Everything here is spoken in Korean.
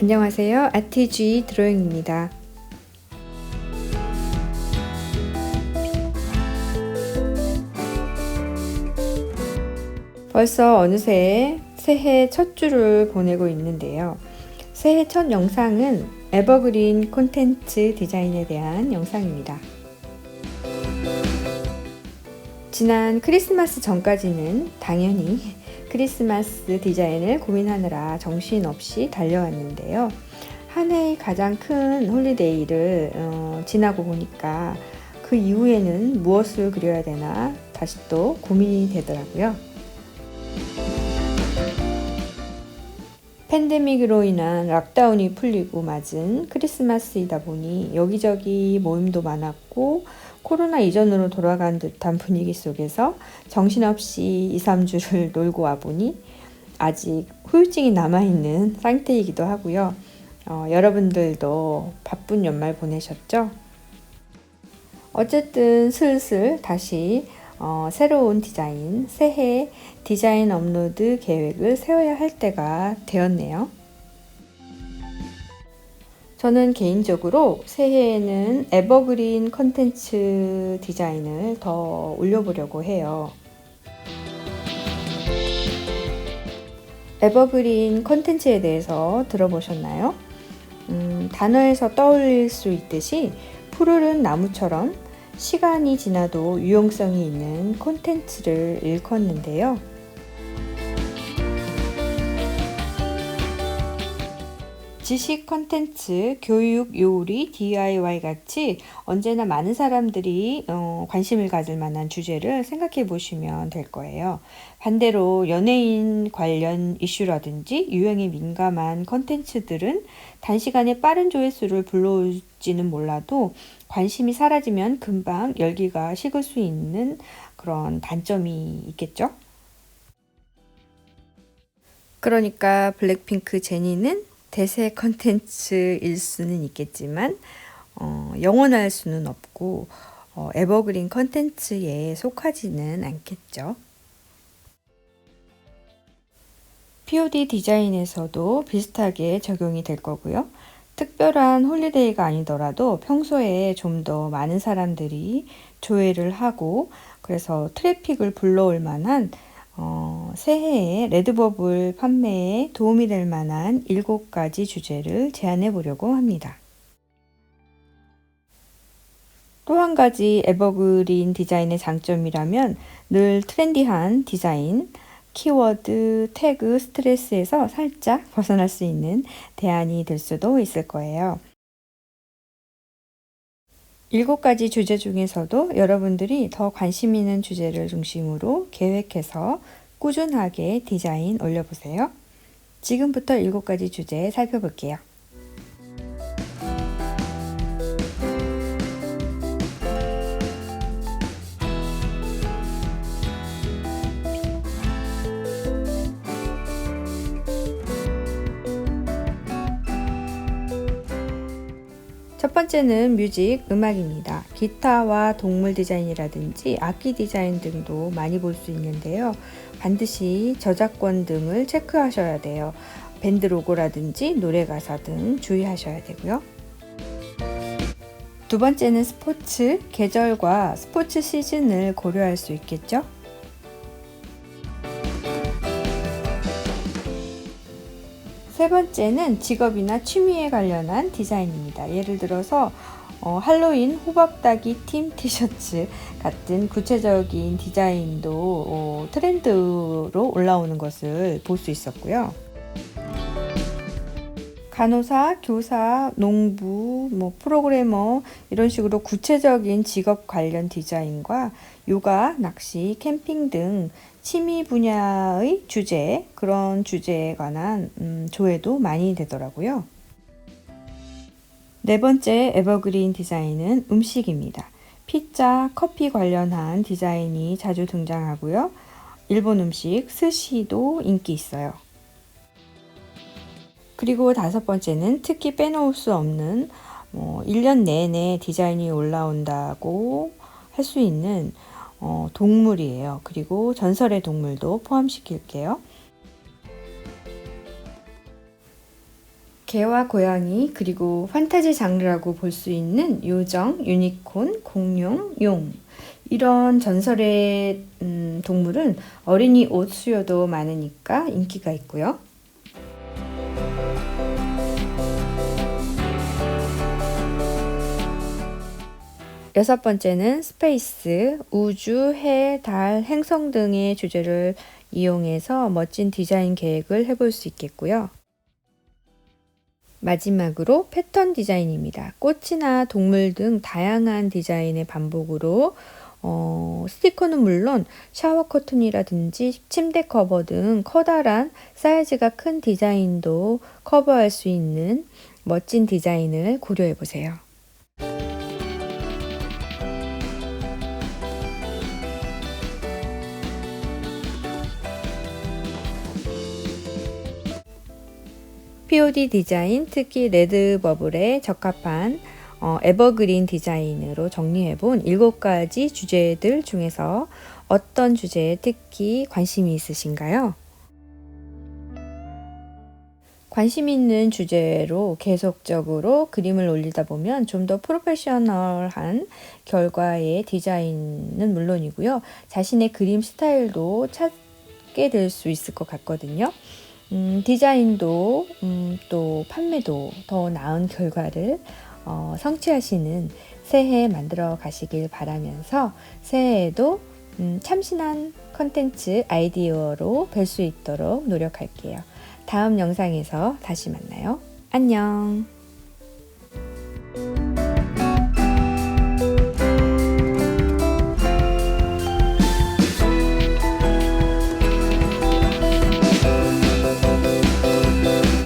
안녕하세요. 아티지 드로잉입니다. 벌써 어느새 새해 첫 주를 보내고 있는데요. 새해 첫 영상은 에버그린 콘텐츠 디자인에 대한 영상입니다. 지난 크리스마스 전까지는 당연히 크리스마스 디자인을 고민하느라 정신없이 달려왔는데요. 한 해의 가장 큰 홀리데이를 어, 지나고 보니까 그 이후에는 무엇을 그려야 되나 다시 또 고민이 되더라고요. 팬데믹으로 인한 락다운이 풀리고 맞은 크리스마스이다 보니 여기저기 모임도 많았고 코로나 이전으로 돌아간 듯한 분위기 속에서 정신없이 2, 3주를 놀고 와보니 아직 후유증이 남아있는 상태이기도 하고요. 어, 여러분들도 바쁜 연말 보내셨죠? 어쨌든 슬슬 다시 어, 새로운 디자인, 새해 디자인 업로드 계획을 세워야 할 때가 되었네요. 저는 개인적으로 새해에는 에버그린 컨텐츠 디자인을 더 올려보려고 해요. 에버그린 컨텐츠에 대해서 들어보셨나요? 음, 단어에서 떠올릴 수 있듯이 푸르른 나무처럼 시간이 지나도 유용성이 있는 콘텐츠를 일컫는데요. 지식 컨텐츠, 교육, 요리, DIY 같이 언제나 많은 사람들이 어, 관심을 가질 만한 주제를 생각해 보시면 될 거예요. 반대로 연예인 관련 이슈라든지 유행에 민감한 컨텐츠들은 단시간에 빠른 조회수를 불러올지는 몰라도 관심이 사라지면 금방 열기가 식을 수 있는 그런 단점이 있겠죠? 그러니까 블랙핑크 제니는 대세 컨텐츠일 수는 있겠지만 어, 영원할 수는 없고 어, 에버그린 컨텐츠에 속하지는 않겠죠. POD 디자인에서도 비슷하게 적용이 될 거고요. 특별한 홀리데이가 아니더라도 평소에 좀 더 많은 사람들이 조회를 하고 그래서 트래픽을 불러올 만한 어, 새해에 레드버블 판매에 도움이 될 만한 7가지 주제를 제안해 보려고 합니다. 또 한 가지 에버그린 디자인의 장점이라면 늘 트렌디한 디자인, 키워드, 태그, 스트레스에서 살짝 벗어날 수 있는 대안이 될 수도 있을 거예요. 일곱 가지 주제 중에서도 여러분들이 더 관심 있는 주제를 중심으로 계획해서 꾸준하게 디자인 올려보세요. 지금부터 일곱 가지 주제 살펴볼게요. 첫 번째는 뮤직, 음악입니다. 기타와 동물 디자인이라든지 악기 디자인 등도 많이 볼 수 있는데요. 반드시 저작권 등을 체크하셔야 돼요. 밴드 로고라든지 노래 가사 등 주의하셔야 되고요. 두 번째는 스포츠, 계절과 스포츠 시즌을 고려할 수 있겠죠. 세 번째는 직업이나 취미에 관련한 디자인입니다. 예를 들어서 어, 할로윈 호박닭이 팀 티셔츠 같은 구체적인 디자인도 어, 트렌드로 올라오는 것을 볼 수 있었고요. 간호사, 교사, 농부, 뭐 프로그래머 이런 식으로 구체적인 직업 관련 디자인과 요가, 낚시, 캠핑 등 취미 분야의 주제, 그런 주제에 관한 음, 조회도 많이 되더라고요. 네 번째 에버그린 디자인은 음식입니다. 피자, 커피 관련한 디자인이 자주 등장하고요. 일본 음식, 스시도 인기 있어요. 그리고 다섯 번째는 특히 빼놓을 수 없는 뭐 1년 내내 디자인이 올라온다고 할 수 있는 어, 동물이에요. 그리고 전설의 동물도 포함시킬게요. 개와 고양이 그리고 판타지 장르라고 볼 수 있는 요정, 유니콘, 공룡, 용 이런 전설의 음, 동물은 어린이 옷 수요도 많으니까 인기가 있고요. 여섯 번째는 스페이스, 우주, 해, 달, 행성 등의 주제를 이용해서 멋진 디자인 계획을 해볼 수 있겠고요. 마지막으로 패턴 디자인입니다. 꽃이나 동물 등 다양한 디자인의 반복으로 어, 스티커는 물론 샤워 커튼이라든지 침대 커버 등 커다란 사이즈가 큰 디자인도 커버할 수 있는 멋진 디자인을 고려해 보세요. POD 디자인, 특히 레드 버블에 적합한 어, 에버그린 디자인으로 정리해본 7가지 주제들 중에서 어떤 주제에 특히 관심이 있으신가요? 관심 있는 주제로 계속적으로 그림을 올리다 보면 좀 더 프로페셔널한 결과의 디자인은 물론이고요. 자신의 그림 스타일도 찾게 될 수 있을 것 같거든요. 음, 디자인도 음, 또 판매도 더 나은 결과를 어, 성취하시는 새해 만들어 가시길 바라면서 새해에도 음, 참신한 컨텐츠 아이디어로 뵐 수 있도록 노력할게요. 다음 영상에서 다시 만나요. 안녕.